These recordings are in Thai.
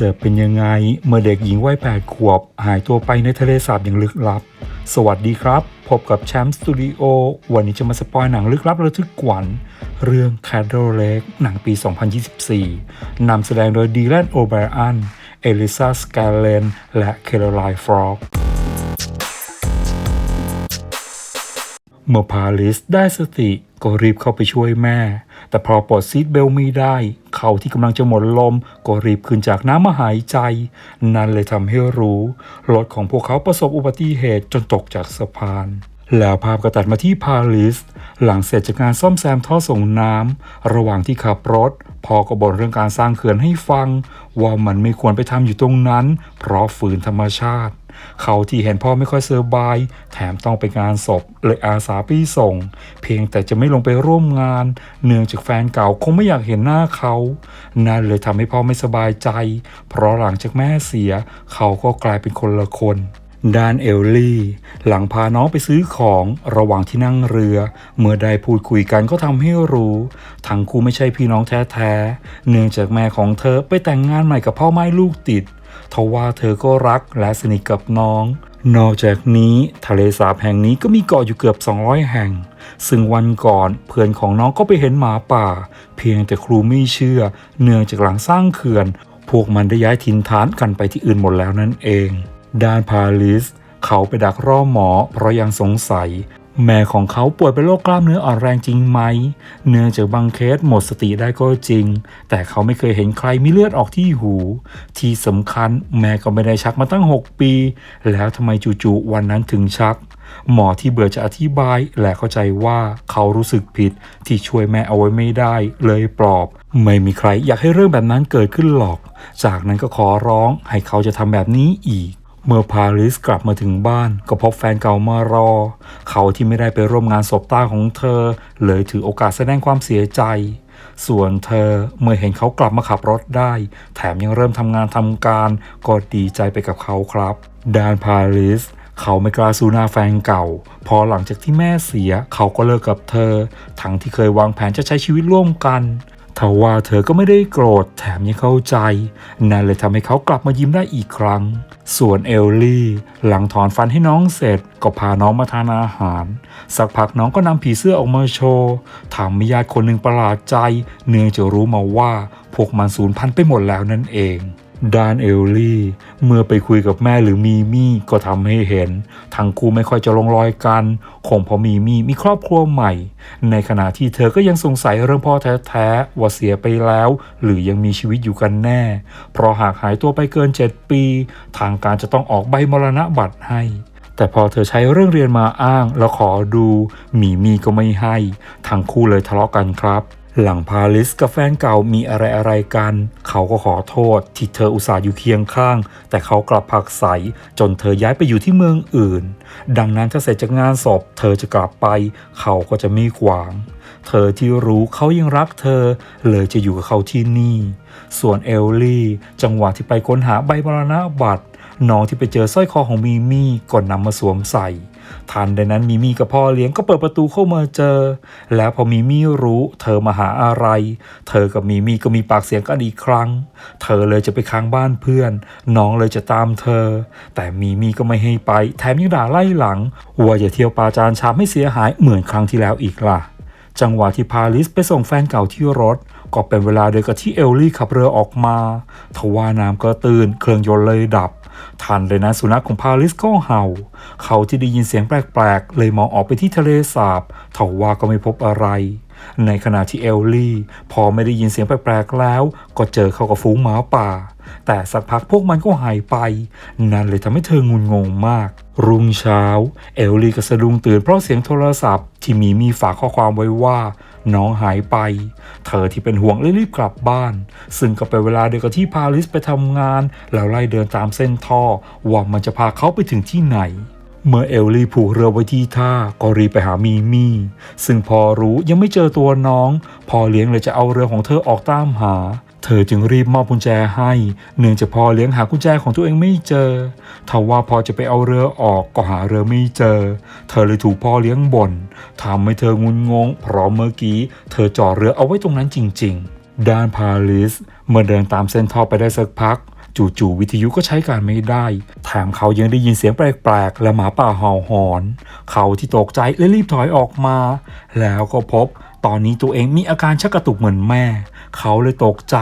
จะเป็นยังไงเมื่อเด็กหญิงวัยแปดขวบ หายตัวไปในทะเลสาบอย่างลึกลับ สวัสดีครับ พบกับแชมป์สตูดิโอวันนี้จะมาสปอยหนังลึกลับระทึกขวัญเรื่อง Candle Lake หนังปี 2024 นำแสดงโดยดีแลนโอเบรอัน เอลิซาสกาเลน และเคโรไลน์ฟรอกเมื่อพาลิสได้สติก็รีบเข้าไปช่วยแม่ แต่พอปลดซีดเบลไม่ได้ เขาที่กำลังจะหมดลมก็รีบขึ้นจากน้ำมาหายใจ นั่นเลยทำให้รู้รถของพวกเขาประสบอุบัติเหตุจนตกจากสะพาน แล้วภาพก็ตัดมาที่พาลิสหลังเสร็จจากงานซ่อมแซมท่อส่งน้ำระหว่างที่ขับรถพ่อก็บ่นเรื่องการสร้างเขื่อนให้ฟัง ว่ามันไม่ควรไปทำอยู่ตรงนั้น เพราะฝืนธรรมชาติ เขาที่เห็นพ่อไม่ค่อยสบาย แถมต้องไปงานศพเลยอาสาไปส่ง เพียงแต่จะไม่ลงไปร่วมงาน เนื่องจากแฟนเก่าคงไม่อยากเห็นหน้าเขา นั่นเลยทำให้พ่อไม่สบายใจ เพราะหลังจากแม่เสีย เขาก็กลายเป็นคนละคน ด้านเอลลี่ หลังพาน้องไปซื้อของระหว่างที่นั่งเรือ เมื่อได้พูดคุยกันก็ทำให้รู้ ทั้งคู่ไม่ใช่พี่น้องแท้ๆ เนื่องจากแม่ของเธอไปแต่งงานใหม่กับพ่อไม้ลูกติดทว่าเธอก็รักและสนิทกับน้อง นอกจากนี้ทะเลสาบแห่งนี้ก็มีเกาะอยู่เกือบ 200 แห่ง ซึ่งวันก่อนเพื่อนของน้องก็ไปเห็นหมาป่า เพียงแต่ครูไม่เชื่อ เนื่องจากหลังสร้างเขื่อน พวกมันได้ย้ายถิ่นฐานกันไปที่อื่นหมดแล้วนั่นเอง ด้านพาลิส เขาไปดักรอหมอ เพราะยังสงสัย แม่ของเขาป่วยเป็นโรคกล้ามเนื้ออ่อนแรงจริงไหม เนื่องจากบางเคสหมดสติได้ก็จริง แต่เขาไม่เคยเห็นใครมีเลือดออกที่หู ที่สำคัญแม่ก็ไม่ได้ชักมาตั้ง 6 ปี แล้วทำไมจู่ๆวันนั้นถึงชักหมอที่เบื่อจะอธิบายและเข้าใจว่าเขารู้สึกผิดที่ช่วยแม่เอาไว้ไม่ได้ เลยปลอบ ไม่มีใครอยากให้เรื่องแบบนั้นเกิดขึ้นหรอก จากนั้นก็ขอร้องให้เขาจะทำแบบนี้อีก เมื่อพาริสกลับมาถึงบ้าน ก็พบแฟนเก่ามารอ เขาที่ไม่ได้ไปร่วมงานศพตาของเธอ เลยถือโอกาสแสดงความเสียใจ ส่วนเธอเมื่อเห็นเขากลับมาขับรถได้ แถมยังเริ่มทำงานทำการก็ดีใจไปกับเขาครับดานพาริสเขาไม่กล้าสู้หน้าแฟนเก่า พอหลังจากที่แม่เสีย เขาก็เลิกกับเธอ ทั้งที่เคยวางแผนจะใช้ชีวิตร่วมกัน ทว่าเธอก็ไม่ได้โกรธแถมยังเข้าใจ นั่นเลยทำให้เขากลับมายิ้มได้อีกครั้ง ส่วนเอลลี่ หลังถอนฟันให้น้องเสร็จ ก็พาน้องมาทานอาหาร สักพักน้องก็นำผีเสื้อออกมาโชว์ทำให้ญาติคนหนึ่งประหลาดใจ เนื่องจะรู้มาว่าพวกมันสูญพันธุ์ไปหมดแล้วนั่นเอง ด้านเอลลี่ เมื่อไปคุยกับแม่หรือมีมี่ก็ทำให้เห็น ทั้งคู่ไม่ค่อยจะลงรอยกัน คงเพราะมีมี่มีครอบครัวใหม่ ในขณะที่เธอก็ยังสงสัยเรื่องพ่อแท้ๆว่าเสียไปแล้ว หรือยังมีชีวิตอยู่กันแน่ เพราะหากหายตัวไปเกิน 7 ปี ทางการจะต้องออกใบมรณบัตรให้แต่พอเธอใช้เรื่องเรียนมาอ้างแล้วขอดูหมีมีก็ไม่ให้ ทั้งคู่เลยทะเลาะกันครับ หลังพาลิสกับแฟนเก่ามีอะไรอะไรกัน เขาก็ขอโทษที่เธออุตส่าห์อยู่เคียงข้าง แต่เขากลับผักใสจนเธอย้ายไปอยู่ที่เมืองอื่น ดังนั้นถ้าเสร็จจากงานศพเธอจะกลับไป เขาก็จะไม่ขวาง เธอที่รู้เขายังรักเธอ เลยจะอยู่กับเขาที่นี่ ส่วนเอลลี่ จังหวะที่ไปค้นหาใบมรณบัตรน้องที่ไปเจอสร้อยคอของมีมี่ก็นำมาสวมใส่ ทันใดนั้นมีมี่กับพ่อเลี้ยงก็เปิดประตูเข้ามาเจอ แล้วพอมีมี่รู้เธอมาหาอะไร เธอกับมีมี่ก็มีปากเสียงกันอีกครั้ง เธอเลยจะไปค้างบ้านเพื่อน น้องเลยจะตามเธอ แต่มีมี่ก็ไม่ให้ไป แถมยังด่าไล่หลังว่าอย่าเที่ยวปาจานชามให้เสียหายเหมือนครั้งที่แล้วอีกล่ะ จังหวะที่พาลิสไปส่งแฟนเก่าที่รถก็เป็นเวลาเดียวกับที่เอลลี่ขับเรือออกมา ทว่าน้ำก็ตื่นเครื่องยนต์เลยดับ ทันเลยนะสุนัขของพาลิสก็เห่า เขาที่ได้ยินเสียงแปลกๆ เลยมองออกไปที่ทะเลสาบทว่าก็ไม่พบอะไร ในขณะที่เอลลี่ พอไม่ได้ยินเสียงแปลกๆแล้ว ก็เจอเข้ากับฝูงหมาป่า แต่สักพักพวกมันก็หายไป นั่นเลยทำให้เธองุนงงมาก รุ่งเช้า เอลลี่ก็สะดุ้งตื่นเพราะเสียงโทรศัพท์ที่มีมีฝากข้อความไว้ว่า น้องหายไป เธอที่เป็นห่วงเลยรีบกลับบ้าน ซึ่งก็เป็นเวลาเดียวกับที่พาลิสไปทำงาน แล้วไล่เดินตามเส้นท่อ ว่ามันจะพาเขาไปถึงที่ไหน เมื่อเอลลี่ผูกเรือไว้ที่ท่าก็รีบไปหามีมี่ ซึ่งพอรู้ยังไม่เจอตัวน้อง พอเลี้ยงเลยจะเอาเรือของเธอออกตามหา เธอจึงรีบมอบกุญแจให้ เนื่องจากพอเลี้ยงหากุญแจของตัวเองไม่เจอทว่าพอจะไปเอาเรือออกก็หาเรือไม่เจอ เธอเลยถูกพ่อเลี้ยงบ่นทำให้เธองุนงง เพราะเมื่อกี้ เธอจอดเรือเอาไว้ตรงนั้นจริง ๆ ด้านพาลิส เมื่อเดินตามเส้นท่อไปได้สักพัก จู่ๆวิทยุก็ใช้การไม่ได้ แถมเขายังได้ยินเสียงแปลกๆและหมาป่าเห่าหอน เขาที่ตกใจเลยรีบถอยออกมา แล้วก็พบ ตอนนี้ตัวเองมีอาการชักกระตุกเหมือนแม่ เขาเลยตกใจ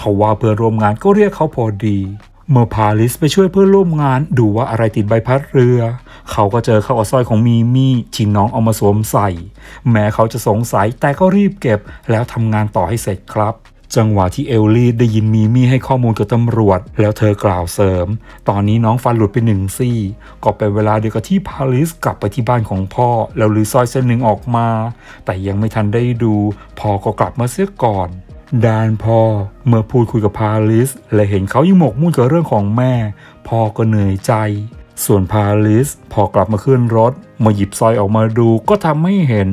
ทว่าเพื่อนร่วมงานก็เรียกเขาพอดี เมื่อพาลิสไปช่วยเพื่อนร่วมงานดูว่าอะไรติดใบพัดเรือ เขาก็เจอเข้าอสร้อยของมีมี่ที่น้องเอามาสวมใส่ แม้เขาจะสงสัยแต่ก็รีบเก็บแล้วทำงานต่อให้เสร็จครับ จังหวะที่เอลลี่ได้ยินมีมี่ให้ข้อมูลกับตำรวจ แล้วเธอกล่าวเสริม ตอนนี้น้องฟันหลุดไปหนึ่งซี่ ก็เป็นเวลาเดียวกับที่พาลิสกลับไปที่บ้านของพ่อ แล้วลือสร้อยเส้นหนึ่งออกมา แต่ยังไม่ทันได้ดู พ่อก็กลับมาเสียก่อนดานพ่อเมื่อพูดคุยกับพาลิส และเห็นเขายังหมกมุ่นกับเรื่องของแม่ พ่อก็เหนื่อยใจ ส่วนพาลิสพอกลับมาขึ้นรถมาหยิบซอยออกมาดูก็ทำให้เห็น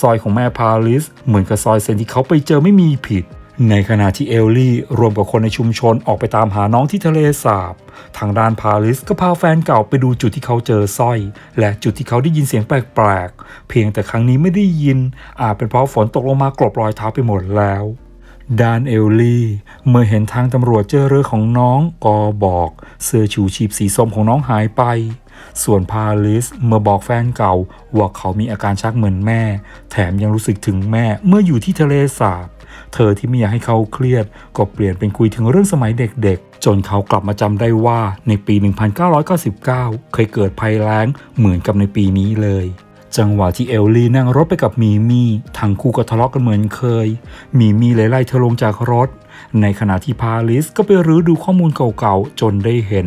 ซอยของแม่พาลิส เหมือนกับซอยเซนที่เขาไปเจอไม่มีผิด ในขณะที่เอลลี่รวมกับคนในชุมชนออกไปตามหาน้องที่ทะเลสาบ ทางด้านพาลิสก็พาแฟนเก่าไปดูจุดที่เขาเจอสร้อย และจุดที่เขาได้ยินเสียงแปลกๆ เพียงแต่ครั้งนี้ไม่ได้ยิน อาจเป็นเพราะฝนตกลงมากลบรอยเท้าไปหมดแล้วดานเอลลี่ เมื่อเห็นทางตำรวจเจอเรือของน้องก็บอก เสื้อชูชีพสีส้มของน้องหายไป ส่วนพาลิสเมื่อบอกแฟนเก่าว่าเขามีอาการชักเหมือนแม่ แถมยังรู้สึกถึงแม่เมื่ออยู่ที่ทะเลสาบ เธอที่ไม่อยากให้เขาเครียด ก็เปลี่ยนเป็นคุยถึงเรื่องสมัยเด็กๆ จนเขากลับมาจำได้ว่าในปี 1999 เคยเกิดภัยแล้งเหมือนกับในปีนี้เลย จังหวะที่เอลลี่นั่งรถไปกับมีมี่ทั้งคู่ก็ทะเลาะกันเหมือนเคย มีมี่เลยไล่เธอลงจากรถ ในขณะที่พาลิสก็ไปรื้อดูข้อมูลเก่าๆ จนได้เห็น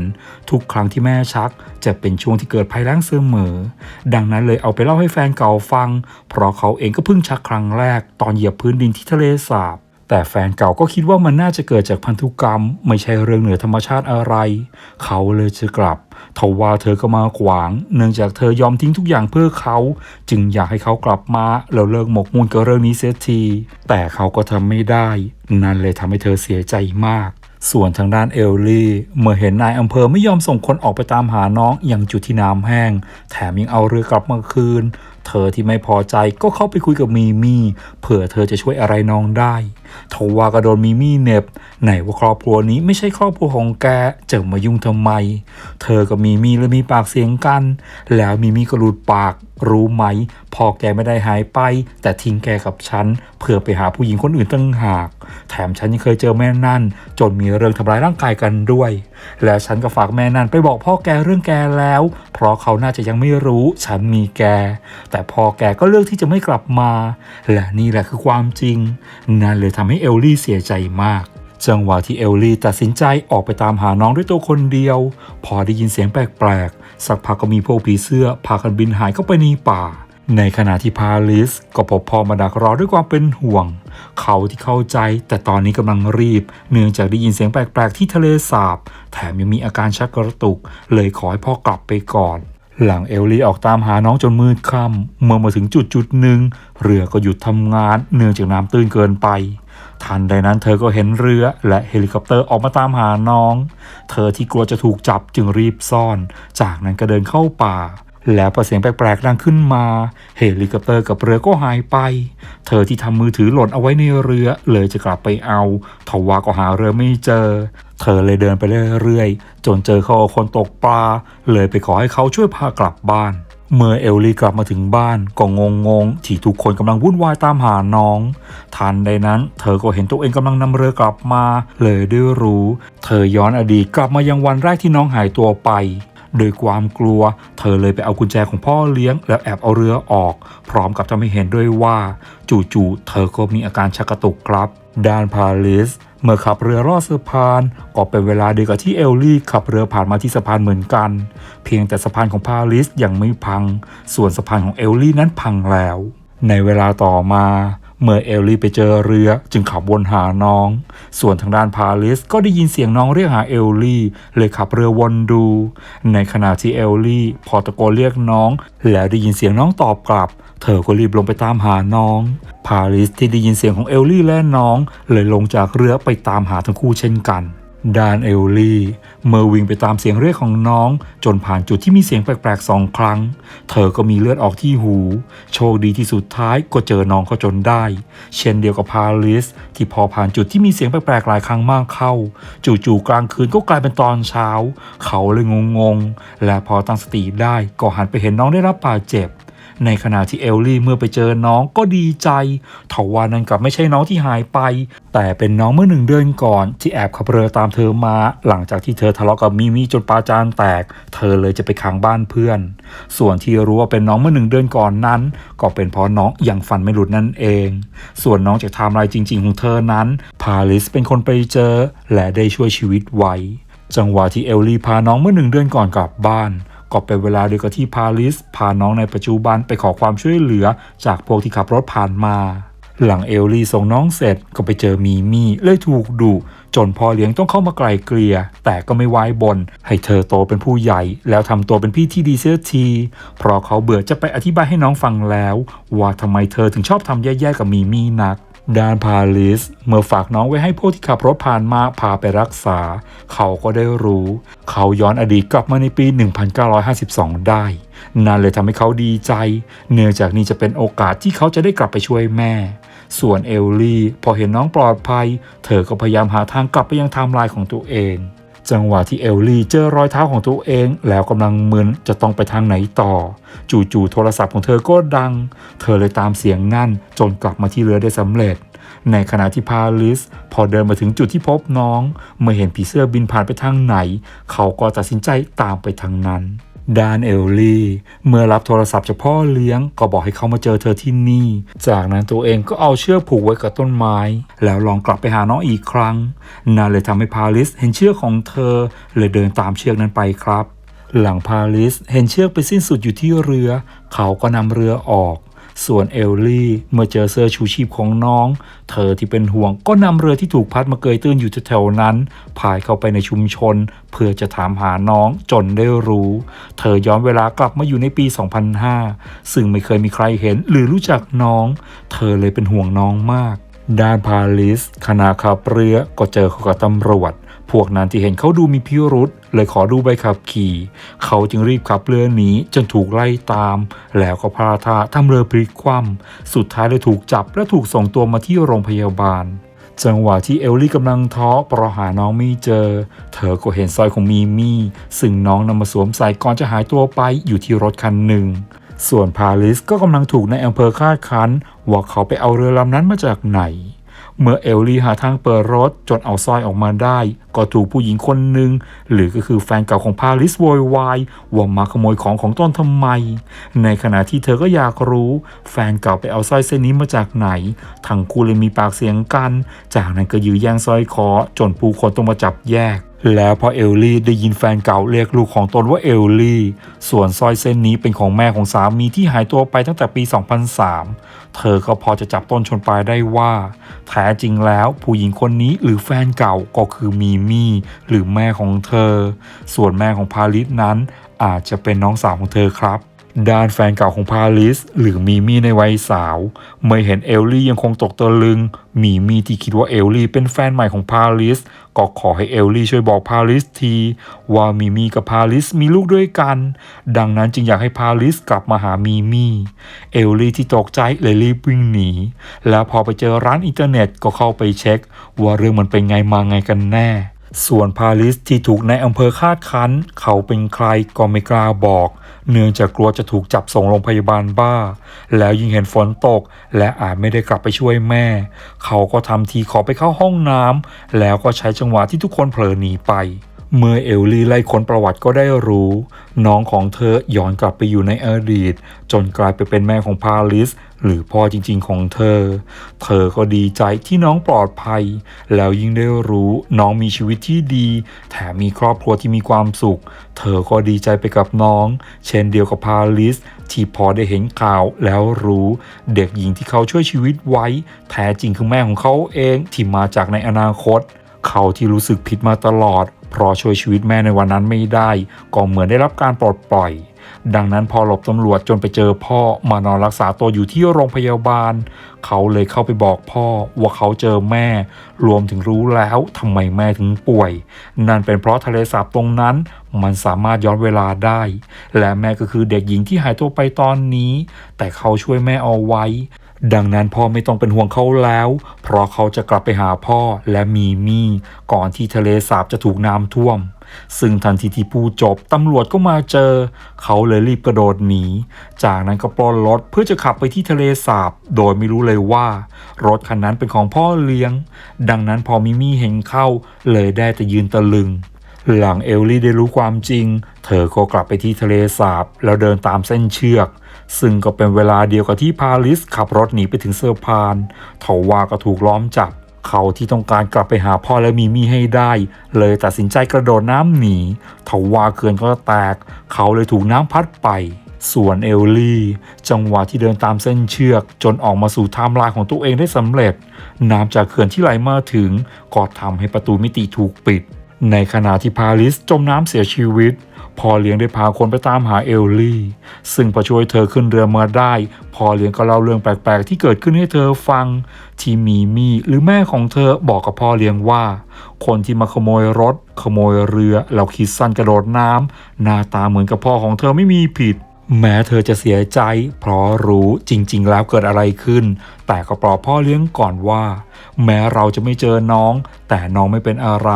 ทุกครั้งที่แม่ชัก จะเป็นช่วงที่เกิดภัยแล้งเสมอ ดังนั้นเลยเอาไปเล่าให้แฟนเก่าฟัง เพราะเขาเองก็เพิ่งชักครั้งแรกตอนเหยียบพื้นดินที่ทะเลสาบ แต่แฟนเก่าก็คิดว่ามันน่าจะเกิดจากพันธุกรรม ไม่ใช่เรื่องเหนือธรรมชาติอะไร เขาเลยจะกลับทว่าเธอก็มาขวาง เนื่องจากเธอยอมทิ้งทุกอย่างเพื่อเขา จึงอยากให้เขากลับมาแล้วเลิกหมกมุ่นกับเรื่องนี้เสียที แต่เขาก็ทำไม่ได้ นั่นเลยทำให้เธอเสียใจมากส่วนทางด้านเอลลี่เมื่อเห็นนายอำเภอไม่ยอมส่งคนออกไปตามหาน้องอย่างจุดที่น้ำแห้ง แถมยังเอาเรือกลับมาคืน เธอที่ไม่พอใจก็เข้าไปคุยกับมีมี่เผื่อเธอจะช่วยอะไรน้องได้ทว่าก็โดนมีมี่เน็บไหนว่าครอบครัวนี้ไม่ใช่ครอบครัวของแกจะมายุ่งทำไม เธอกับมีมี่เลยมีปากเสียงกัน แล้วมีมีก็หลุดปากรู้ไหม พอแกไม่ได้หายไป แต่ทิ้งแกกับฉันเพื่อไปหาผู้หญิงคนอื่นตั้งหาก แถมฉันยังเคยเจอแม่นั่น จนมีเรื่องทำร้ายร่างกายกันด้วย แล้วฉันก็ฝากแม่นั่นไปบอกพ่อแกเรื่องแกแล้ว เพราะเขาน่าจะยังไม่รู้ฉันมีแก แต่พ่อแกก็เลือกที่จะไม่กลับมา และนี่แหละคือความจริง นั่นเลยทำให้เอลลี่เสียใจมาก จังหวะที่เอลลี่ตัดสินใจออกไปตามหาน้องด้วยตัวคนเดียว พอได้ยินเสียงแปลกๆ สักพักก็มีพวกผีเสื้อพากันบินหายเข้าไปในป่า ในขณะที่พาลิสก็พบพ่อมาดักรอด้วยความเป็นห่วง เขาที่เข้าใจแต่ตอนนี้กำลังรีบ เนื่องจากได้ยินเสียงแปลกๆที่ทะเลสาบ แถมยังมีอาการชักกระตุก เลยขอให้พ่อกลับไปก่อนหลังเอลลี่ออกตามหาน้องจนมืดค่ำเมื่อมาถึงจุดจุดหนึ่งเรือก็หยุดทำงานเนื่องจากน้ำตื้นเกินไป ทันใดนั้นเธอก็เห็นเรือและเฮลิคอปเตอร์ออกมาตามหาน้อง เธอที่กลัวจะถูกจับจึงรีบซ่อน จากนั้นก็เดินเข้าป่า แล้วพอเสียงแปลกๆดังขึ้นมา เฮลิคอปเตอร์กับเรือก็หายไป เธอที่ทำมือถือหล่นเอาไว้ในเรือเลยจะกลับไปเอาทว่าก็หาเรือไม่เจอ เธอเลยเดินไปเรื่อยๆจนเจอเขาคนตกปลาเลยไปขอให้เขาช่วยพากลับบ้าน เมื่อเอลลี่กลับมาถึงบ้านก็งงงๆที่ทุกคนกำลังวุ่นวายตามหาน้อง ทันใดนั้น เธอก็เห็นตัวเองกำลังนำเรือกลับมา เลยได้รู้ เธอย้อนอดีตกลับมายังวันแรกที่น้องหายตัวไปโดยความกลัว เธอเลยไปเอากุญแจของพ่อเลี้ยง แล้วแอบเอาเรือออก พร้อมกับทำให้เห็นด้วยว่า จู่ๆเธอก็มีอาการชักกระตุกครับด้านพาลิส เมื่อขับเรือลอดสะพานก็เป็นเวลาเดียวกับที่เอลลี่ขับเรือผ่านมาที่สะพานเหมือนกัน เพียงแต่สะพานของพาลิสยังไม่พัง ส่วนสะพานของเอลลี่นั้นพังแล้ว ในเวลาต่อมา เมื่อเอลลี่ไปเจอเรือจึงขับวนหาน้อง ส่วนทางด้านพาลิสก็ได้ยินเสียงน้องเรียกหาเอลลี่ เลยขับเรือวนดู ในขณะที่เอลลี่พอตะโกนเรียกน้อง แล้วได้ยินเสียงน้องตอบกลับ เธอก็รีบลงไปตามหาน้อง พาลิสที่ได้ยินเสียงของเอลลี่และน้อง เลยลงจากเรือไปตามหาทั้งคู่เช่นกัน ดานเอลลี่เมื่อวิ่งไปตามเสียงเรียกของน้อง จนผ่านจุดที่มีเสียงแปลกๆสองครั้ง เธอก็มีเลือดออกที่หู โชคดีที่สุดท้ายก็เจอน้องเขาจนได้ เช่นเดียวกับพาลิสที่พอผ่านจุดที่มีเสียงแปลกๆหลายครั้งมากเข้า จู่ๆกลางคืนก็กลายเป็นตอนเช้า เขาเลยงงๆ และพอตั้งสติได้ก็หันไปเห็นน้องได้รับบาดเจ็บ ในขณะที่เอลลี่เมื่อไปเจอน้องก็ดีใจทว่านั้นกลับไม่ใช่น้องที่หายไป แต่เป็นน้องเมื่อหนึ่งเดือนก่อน ที่แอบขับเรือตามเธอมา หลังจากที่เธอทะเลาะกับมิมี่จนปาจานแตก เธอเลยจะไปค้างบ้านเพื่อน ส่วนที่รู้ว่าเป็นน้องเมื่อหนึ่งเดือนก่อนนั้น ก็เป็นเพราะน้องยังฟันไม่หลุดนั่นเอง ส่วนน้องจากไทม์ไลน์จริง ๆ ของเธอนั้น พาลิสเป็นคนไปเจอ และได้ช่วยชีวิตไว้จังหวะที่เอลลี่พาน้องเมื่อหนึ่งเดือนก่อนกลับบ้าน ก็เป็นเวลาเดียวกับที่พาลิสพาน้องในปัจจุบันไปขอความช่วยเหลือจากพวกที่ขับรถผ่านมา หลังเอลลี่ส่งน้องเสร็จก็ไปเจอมีมี่เลยถูกดุจนพ่อเลี้ยงต้องเข้ามาไกลเกลี่ยแต่ก็ไม่ไว้บน ให้เธอโตเป็นผู้ใหญ่ แล้วทำตัวเป็นพี่ที่ดีเสียที เพราะเขาเบื่อจะไปอธิบายให้น้องฟังแล้ว ว่าทำไมเธอถึงชอบทำแย่ๆกับมีมี่นัก ดานพาลิส เมื่อฝากน้องไว้ให้พวกที่ขับรถผ่านมาพาไปรักษา เขาก็ได้รู้ เขาย้อนอดีตกลับมาในปี 1952 ได้ นั่นเลยทำให้เขาดีใจ เนื่องจากนี่จะเป็นโอกาสที่เขาจะได้กลับไปช่วยแม่ ส่วนเอลลี่ พอเห็นน้องปลอดภัย เธอก็พยายามหาทางกลับไปยังไทม์ไลน์ของตัวเอง จังหวะที่เอลลี่เจอรอยเท้าของตัวเอง แล้วกำลังมึนจะต้องไปทางไหนต่อ จู่ๆโทรศัพท์ของเธอก็ดัง เธอเลยตามเสียงนั่นจนกลับมาที่เรือได้สำเร็จ ในขณะที่พาลิส พอเดินมาถึงจุดที่พบน้อง เมื่อเห็นผีเสื้อบินผ่านไปทางไหน เขาก็ตัดสินใจตามไปทางนั้น ดานเอลลี่เมื่อรับโทรศัพท์จากพ่อเลี้ยงก็บอกให้เขามาเจอเธอที่นี่ จากนั้นตัวเองก็เอาเชือกผูกไว้กับต้นไม้ แล้วลองกลับไปหาน้องอีกครั้งนั่นเลยทำให้พาลิสเห็นเชือกของเธอเลยเดินตามเชือกนั้นไปครับ หลังพาลิสเห็นเชือกไปสิ้นสุดอยู่ที่เรือ เขาก็นำเรือออก ส่วนเอลลี่เมื่อเจอเสื้อชูชีพของน้อง เธอที่เป็นห่วงก็นำเรือที่ถูกพัดมาเกยตื้นอยู่แถวๆนั้นพายเข้าไปในชุมชน เพื่อจะถามหาน้องจนได้รู้ เธอย้อนเวลากลับมาอยู่ในปี 2005 ซึ่งไม่เคยมีใครเห็นหรือรู้จักน้อง เธอเลยเป็นห่วงน้องมาก ด้านพาลิสขณะขับเรือก็เจอเขากับตำรวจ พวกนั้นที่เห็นเขาดูมีพิรุษเลยขอดูใบขับขี่ เขาจึงรีบขับเรือหนีจนถูกไล่ตาม แล้วก็พลาดท่าทำเรือพลิกคว่ำสุดท้ายเลยถูกจับและถูกส่งตัวมาที่โรงพยาบาลจังหวะที่เอลลี่กำลังท้อเพราะหาน้องไม่เจอ เธอก็เห็นสร้อยของมีมี่ ซึ่งน้องนำมาสวมใส่ก่อนจะหายตัวไปอยู่ที่รถคันหนึ่ง ส่วนพาลิสก็กำลังถูกในอำเภอคาดคันว่าเขาไปเอาเรือลำนั้นมาจากไหน เมื่อเอลลี่หาทางเปิดรถจนเอาสร้อยออกมาได้ ก็ถูกผู้หญิงคนหนึ่งหรือก็คือแฟนเก่าของพาลิสโวยวายว่ามาขโมยของของต้นทำไม ในขณะที่เธอก็อยากรู้แฟนเก่าไปเอาสร้อยเส้นนี้มาจากไหน ทั้งคู่เลยมีปากเสียงกัน จากนั้นก็ยื้อแย่งสร้อยคอจนผู้คนต้องมาจับแยกแล้วพอเอลลี่ได้ยินแฟนเก่าเรียกลูกของตนว่าเอลลี่ ส่วนสร้อยเส้นนี้เป็นของแม่ของสามีที่หายตัวไปตั้งแต่ปี 2003 เธอก็พอจะจับต้นชนปลายได้ว่า แท้จริงแล้วผู้หญิงคนนี้หรือแฟนเก่าก็คือมีมี่หรือแม่ของเธอ ส่วนแม่ของพาลิสนั้นอาจจะเป็นน้องสาวของเธอครับ ด้านแฟนเก่าของพาลิสหรือมีมี่ในวัยสาว เมื่อเห็นเอลลี่ยังคงตกตะลึง มีมี่ที่คิดว่าเอลลี่เป็นแฟนใหม่ของพาลิสก็ขอให้เอลลี่ช่วยบอกพาลิสที ว่ามีมี่กับพาลิสมีลูกด้วยกัน ดังนั้นจึงอยากให้พาลิสกลับมาหามีมี่เอลลี่ที่ตกใจเลยรีบวิ่งหนี แล้วพอไปเจอร้านอินเทอร์เน็ตก็เข้าไปเช็ค ว่าเรื่องมันเป็นไงมาไงกันแน่ ส่วนพาลิสที่ถูกในอำเภอคาดคันเขาเป็นใครก็ไม่กล้าบอก เนื่องจากกลัวจะถูกจับส่งโรงพยาบาลบ้า แล้วยิ่งเห็นฝนตก และอาจไม่ได้กลับไปช่วยแม่ เขาก็ทำทีขอไปเข้าห้องน้ำแล้วก็ใช้จังหวะที่ทุกคนเผลอหนีไป เมื่อเอลลี่ไล่ค้นประวัติก็ได้รู้ น้องของเธอย้อนกลับไปอยู่ในอดีต จนกลายไปเป็นแม่ของพาลิส หรือพ่อจริงๆของเธอ เธอก็ดีใจที่น้องปลอดภัย แล้วยิ่งได้รู้น้องมีชีวิตที่ดี แถมมีครอบครัวที่มีความสุข เธอก็ดีใจไปกับน้อง เช่นเดียวกับพาลิส ที่พอได้เห็นข่าวแล้วรู้ เด็กหญิงที่เขาช่วยชีวิตไว้ แท้จริงคือแม่ของเขาเองที่มาจากในอนาคต เขาที่รู้สึกผิดมาตลอด เพราะช่วยชีวิตแม่ในวันนั้นไม่ได้ ก็เหมือนได้รับการปลดปล่อย ดังนั้นพอหลบตำรวจจนไปเจอพ่อมานอนรักษาตัวอยู่ที่โรงพยาบาล เขาเลยเข้าไปบอกพ่อว่าเขาเจอแม่ รวมถึงรู้แล้วทำไมแม่ถึงป่วย นั่นเป็นเพราะทะเลสาบตรงนั้นมันสามารถย้อนเวลาได้ และแม่ก็คือเด็กหญิงที่หายตัวไปตอนนี้ แต่เขาช่วยแม่เอาไว้ ดังนั้นพ่อไม่ต้องเป็นห่วงเขาแล้ว เพราะเขาจะกลับไปหาพ่อและมีมี่ก่อนที่ทะเลสาบจะถูกน้ำท่วม ซึ่งทันทีที่พูดจบตำรวจก็มาเจอ เขาเลยรีบกระโดดหนี จากนั้นก็ปล้นรถเพื่อจะขับไปที่ทะเลสาบ โดยไม่รู้เลยว่า รถคันนั้นเป็นของพ่อเลี้ยง ดังนั้นพอมิมี่เห็นเข้า เลยได้แต่ยืนตะลึงหลังเอลลี่ได้รู้ความจริง เธอก็กลับไปที่ทะเลสาบ แล้วเดินตามเส้นเชือก ซึ่งก็เป็นเวลาเดียวกับที่พาริสขับรถหนีไปถึงเซอร์พานเถาว่าก็ถูกล้อมจับ เขาที่ต้องการกลับไปหาพ่อและมีมี่ให้ได้ เลยตัดสินใจกระโดดน้ำหนีเถาว่าเขื่อนก็แตก เขาเลยถูกน้ำพัดไปส่วนเอลลี่ จังหวะที่เดินตามเส้นเชือก จนออกมาสู่ไทม์ไลน์ของตัวเองได้สำเร็จ น้ำจากเขื่อนที่ไหลมาถึงก็ทำให้ประตูมิติถูกปิด ในขณะที่พาลิสจมน้ำเสียชีวิตพ่อเลี้ยงได้พาคนไปตามหาเอลลี่ ซึ่งพอช่วยเธอขึ้นเรือมาได้พ่อเลี้ยงก็เล่าเรื่องแปลกๆ ที่เกิดขึ้นให้เธอฟัง ที่มีมี่หรือแม่ของเธอบอกกับพ่อเลี้ยงว่า คนที่มาขโมยรถ ขโมยเรือแล้วคิดสั้นกระโดดน้ำหน้าตาเหมือนกับพ่อของเธอไม่มีผิด แม้เธอจะเสียใจ เพราะรู้จริงๆ แล้วเกิดอะไรขึ้น แต่ก็ปลอบพ่อเลี้ยงก่อนว่า แม้เราจะไม่เจอน้อง แต่น้องไม่เป็นอะไร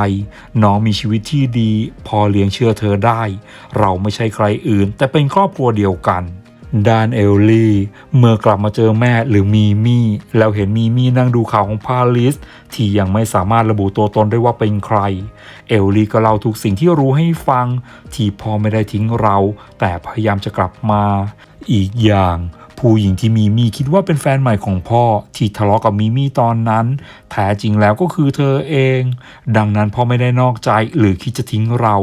น้องมีชีวิตที่ดี พอเลี้ยงเชื่อเธอได้ เราไม่ใช่ใครอื่น แต่เป็นครอบครัวเดียวกัน ด้านเอลลี่ เมื่อกลับมาเจอแม่หรือมีมี่แล้วเห็นมีมี่นั่งดูข่าวของพาลิส ที่ยังไม่สามารถระบุตัวตนได้ว่าเป็นใคร เอลลี่ก็เล่าทุกสิ่งที่รู้ให้ฟัง ที่พ่อไม่ได้ทิ้งเรา แต่พยายามจะกลับมา อีกอย่าง ผู้หญิงที่มีมี่คิดว่าเป็นแฟนใหม่ของพ่อที่ทะเลาะกับมีมี่ตอนนั้น แท้จริงแล้วก็คือเธอเอง ดังนั้นพ่อไม่ได้นอกใจหรือคิดจะทิ้งเรา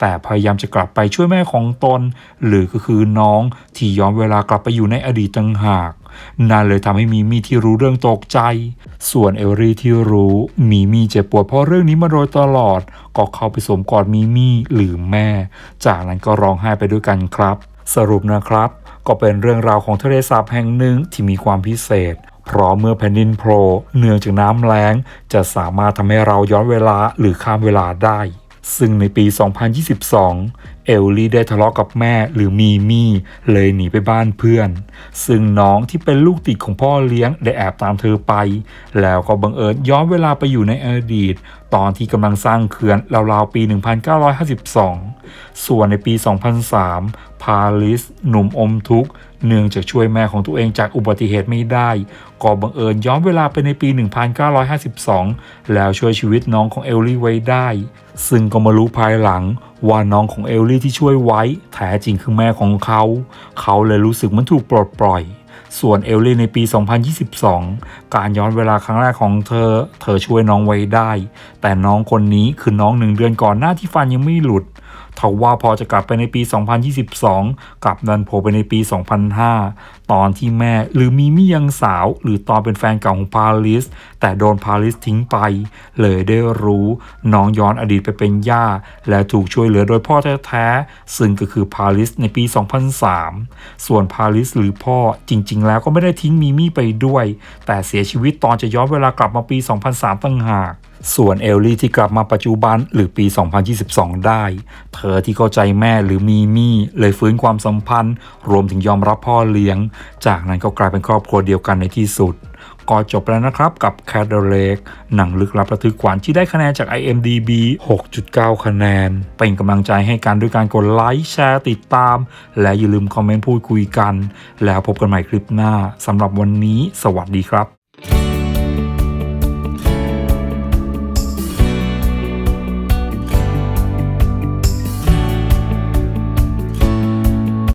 แต่พยายามจะกลับไปช่วยแม่ของตน หรือก็คือน้องที่ย้อนเวลากลับไปอยู่ในอดีตต่างหากนั่นเลยทำให้มีมี่ที่รู้เรื่องตกใจ ส่วนเอลลี่ที่รู้มีมี่เจ็บปวดเพราะเรื่องนี้มาโดยตลอด ก็เข้าไปสวมกอดมีมี่หรือแม่ จากนั้นก็ร้องไห้ไปด้วยกันครับ สรุปนะครับ ก็เป็นเรื่องราวของทะเลสาบแห่งหนึ่งที่มีความพิเศษ เพราะเมื่อแผ่นดินโผล่เนื่องจากน้ำแล้ง จะสามารถทำให้เราย้อนเวลาหรือข้ามเวลาได้ ซึ่งในปี 2022 เอลลี่ได้ทะเลาะกับแม่หรือมีมี่เลยหนีไปบ้านเพื่อน ซึ่งน้องที่เป็นลูกติดของพ่อเลี้ยงได้แอบตามเธอไป แล้วก็บังเอิญย้อนเวลาไปอยู่ในอดีต ตอนที่กำลังสร้างเขื่อนราวๆปี 1952 ส่วนในปี 2003พาลิส หนุ่มอมทุกข์ เนื่องจากช่วยแม่ของตัวเองจากอุบัติเหตุไม่ได้ ก็บังเอิญย้อนเวลาไปในปี 1952 แล้วช่วยชีวิตน้องของเอลลี่ไว้ได้ ซึ่งก็มารู้ภายหลังว่าน้องของเอลลี่ที่ช่วยไว้ แท้จริงคือแม่ของเขา เขาเลยรู้สึกมันถูกปลดปล่อยส่วนเอลลี่ในปี 2022 การย้อนเวลาครั้งแรกของเธอ เธอช่วยน้องไว้ได้ แต่น้องคนนี้คือน้องหนึ่งเดือนก่อนหน้าที่ฟันยังไม่หลุด ทว่าพอจะกลับไปในปี 2022 กลับดันโผล่ไปในปี 2005 ตอนที่แม่หรือมีมี่ยังสาว หรือตอนเป็นแฟนเก่าของพาริส แต่โดนพาริสทิ้งไป เลยได้รู้น้องย้อนอดีตไปเป็นย่า และถูกช่วยเหลือโดยพ่อแท้ๆ ซึ่งก็คือพาริสในปี 2003 ส่วนพาริสหรือพ่อจริง ๆ แล้วก็ไม่ได้ทิ้งมีมี่ไปด้วย แต่เสียชีวิตตอนจะย้อนเวลากลับมาปี 2003ตั้งหาก ส่วนเอลลี่ที่กลับมาปัจจุบันหรือปี 2022 ได้ เธอที่เข้าใจแม่หรือมีมี่เลยฟื้นความสัมพันธ์ รวมถึงยอมรับพ่อเลี้ยง จากนั้นก็กลายเป็นครอบครัวเดียวกันในที่สุด ก็จบแล้วนะครับกับ Cat the Lake หนังลึกลับระทึกขวัญที่ได้คะแนนจาก IMDB 6.9 คะแนน เป็นกำลังใจให้กันด้วยการกดไลค์แชร์ติดตาม และอย่าลืมคอมเมนต์พูดคุยกัน แล้วพบกันใหม่คลิปหน้าสำหรับวันนี้ สวัสดีครับ